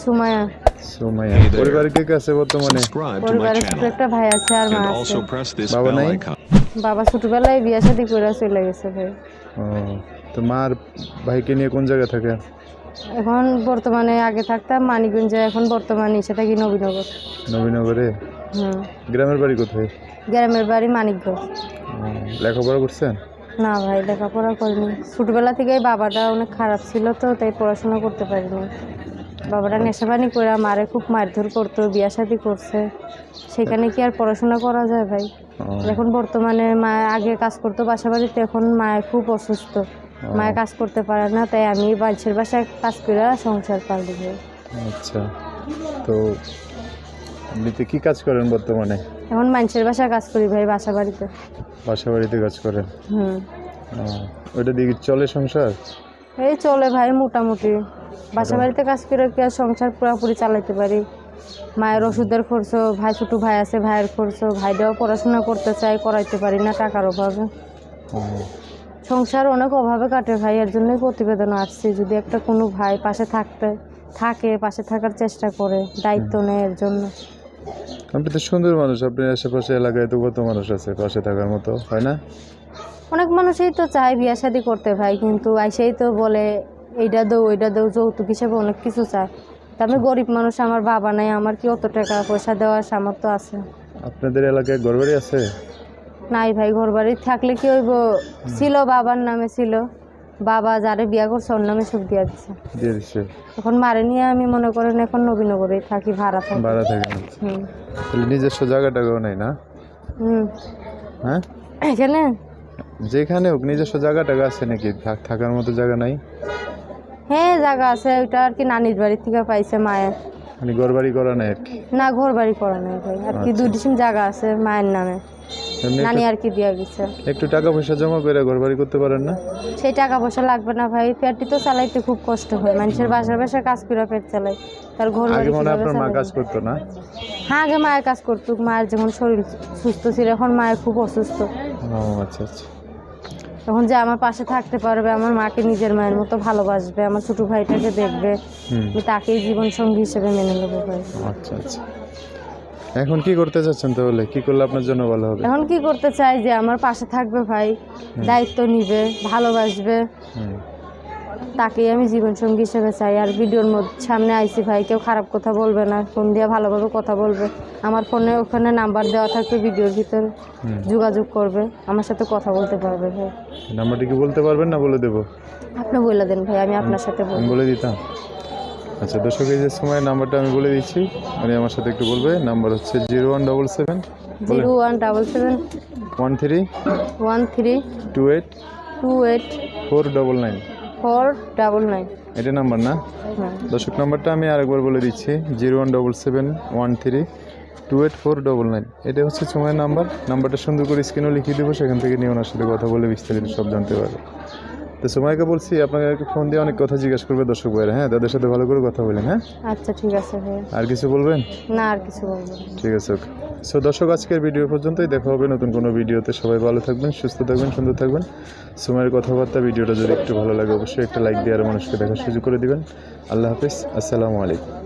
সুমায়া। সুমাইয়া পরিবারের কে কে আছে বর্তমানে? পরিবারে ছোট একটা ভাই আছে আর মা আছে। bell নাই? বাবা ছোটবেলায় বিয়ে শাদী করে চলে গেছে ভাই। ও তো মার ভাইকে নিয়ে কোন জায়গায় থাকে? এখন বর্তমানে আগে থাকতাম মানিকগঞ্জে এখন বর্তমানে এসে থাকি নবীনগর। নবীনগরে? হুম। গ্রামের বাড়ি কোথায়? গ্রামের বাড়ি মানিকগঞ্জ। লেখাপড়া করছেন? না ভাই লেখাপড়া করিনি। ছোটবেলা থেকেই বাবাটা অনেক খারাপ ছিল তো তাই পড়াশোনা করতে পারিনি। বাবাটা নেশাবানি করে মারে খুব মারধর করতো বিয়া শাদি করছে। সেখানে কি আর পড়াশোনা করা যায় ভাই? এখন বর্তমানে মা আগে কাজ করতো বাসা বাড়িতে এখন মায়ের খুব অসুস্থ। মায়ের কাজ করতে পারে না তাই আমি বাড়ির বাসায় কাজ করে সংসার ভাই আচ্ছা। তো এমনিতে কি কাজ করেন বর্তমানে? এখন মানুষের বাসায় কাজ করি ভাই বাসা বাড়িতে বাসা বাড়িতে কাজ করেন? হুম। ওইটা দিয়ে চলে সংসার? এই চলে ভাই মোটামুটি। বাসা বাড়িতে কাজ করে কি আর সংসার পুরোপুরি চালাইতে পারি? মায়ের ওষুধের খরচ ভাই ছোটো ভাই আছে ভাইয়ের খরচ ভাইটাও পড়াশোনা করতে চাই করাইতে পারি না টাকার অভাবে। সংসার অনেক অভাবে কাটে ভাই এর জন্যই প্রতিবেদন আসছি যদি একটা কোনো ভাই পাশে থাকতে থাকে পাশে থাকার চেষ্টা করে দায়িত্ব নেয় এর জন্য। আপনি তো সুন্দর মানুষ আপনার আশেপাশে এলাকায় তো কত মানুষ আছে পাশে থাকার মতো হয় না? অনেক মানুষই তো চায় বিয়া শাদি করতে ভাই কিন্তু আইসেই তো বলে এইটা দেও ওইটা দেও যৌতুক হিসেবে অনেক কিছু চায়। তা আমি গরিব মানুষ আমার বাবা নাই আমার কি অত টাকা পয়সা দেওয়ার সামর্থ্য আছে? আপনাদের এলাকায় ঘরবাড়ি আছে? নাই ভাই ঘর বাড়ি থাকলে কি হইব? ছিল বাবার নামে ছিল। বাবা যারে বিয়া করছে ওর নামে সব দিয়া দিচ্ছে এখন মারে নিয়ে আমি মনে করেন এখন নবীনগরে থাকি ভাড়া থাকি। ভাড়া থাকে। হুম। তাহলে নিজস্ব জায়গাটাও নেই না? হুম। হ্যাঁ? এখানে? যেখানে হোক নিজস্ব জায়গাটা আছে নাকি? থাকার মতো জায়গা নাই? হ্যাঁ জায়গা আছে। ওইটা আর কি নানির বাড়ি থেকে পাইছে মায়ের। মানে ঘরবাড়ি করা নাই আর কি? না ঘর বাড়ি করা নাই ভাই। আর কি দুই ডিসিম জায়গা আছে মায়ের নামে। এমনি নানি একটু- আর কি দিয়া গেছে। একটু টাকা পয়সা জমা করে ঘরবাড়ি করতে পারেন না? সেই টাকা পয়সা লাগবে না ভাই। পেটটি তো চালাইতে খুব কষ্ট হয়। মানুষের বাসার বাসায় কাজ করে পেট চালাই তার ঘর আগে মনে হয় কীভাবে আপনার মা চালাবে? কাজ করতো না? হ্যাঁ আগে মায়ের কাজ করতো। মায়ের যখন শরীর সুস্থ ছিল এখন মায়ের খুব অসুস্থ। ও আচ্ছা আচ্ছা। তখন যে আমার পাশে থাকতে পারবে আমার মাকে নিজের মায়ের মতো ভালোবাসবে আমার ছোট ভাইটাকে দেখবে আমি তাকেই জীবন সঙ্গী হিসেবে মেনে নেব ভাই। আচ্ছা আচ্ছা। এখন কি করতে চাচ্ছেন তাহলে? কি করলে আপনার জন্য ভালো হবে? এখন কি করতে চাই যে আমার পাশে থাকবে ভাই দায়িত্ব নিবে ভালোবাসবে। তাকেই আমি জীবনসঙ্গী হিসেবে চাই। আর ভিডিওর মধ্যে সামনে আইসি ভাই কেউ খারাপ কথা বলবে না। ফোন দিয়ে ভালোভাবে কথা বলবে। আমার ফোনে ওখানে নাম্বার দেওয়া থাকবে ভিডিওর ভিতরে। যোগাযোগ করবে। আমার সাথে কথা বলতে পারবে ভাই। নাম্বারটি কি বলতে পারবেন না বলে দেবো? আপনি বলে দেন ভাই আমি আপনার সাথে বলে দিতাম। আচ্ছা দর্শক এই যে সময় নাম্বারটা আমি বলে দিচ্ছি উনি আমার সাথে একটু বলবে। নাম্বার হচ্ছে zero one double seven zero one double seven one three one three two eight two eight four double nine. Four double nine এটা নাম্বার না? হ্যাঁ। দর্শক নাম্বারটা আমি আরেকবার বলে দিচ্ছি zero one double seven one three two eight four double nine এটা হচ্ছে সময়ের নাম্বার। নাম্বারটা সুন্দর করে স্ক্রিনও লিখিয়ে দেবো সেখান থেকে নিয়ে ওনার সাথে কথা বলে বিস্তারিত সব জানতে পারবে। তো সময়কে বলছি আপনাকে ফোন দিয়ে অনেক কথা জিজ্ঞাসা করবে দর্শক ভাইয়ের হ্যাঁ তাদের সাথে ভালো করে কথা বলেন হ্যাঁ? আচ্ছা ঠিক আছে ভাই আর কিছু বলবেন? না আর কিছু বলব ঠিক আছে ওকে। সো দর্শক আজকের ভিডিও পর্যন্তই। দেখা হবে নতুন কোনো ভিডিওতে সবাই ভালো থাকবেন সুস্থ থাকবেন সুন্দর থাকবেন। সময়ের কথাবার্তা ভিডিওটা যদি একটু ভালো লাগে অবশ্যই একটা লাইক দিয়ে আর মানুষকে দেখার সুযোগ করে দিবেন। আল্লাহ হাফিজ। আসসালামু আলাইকুম।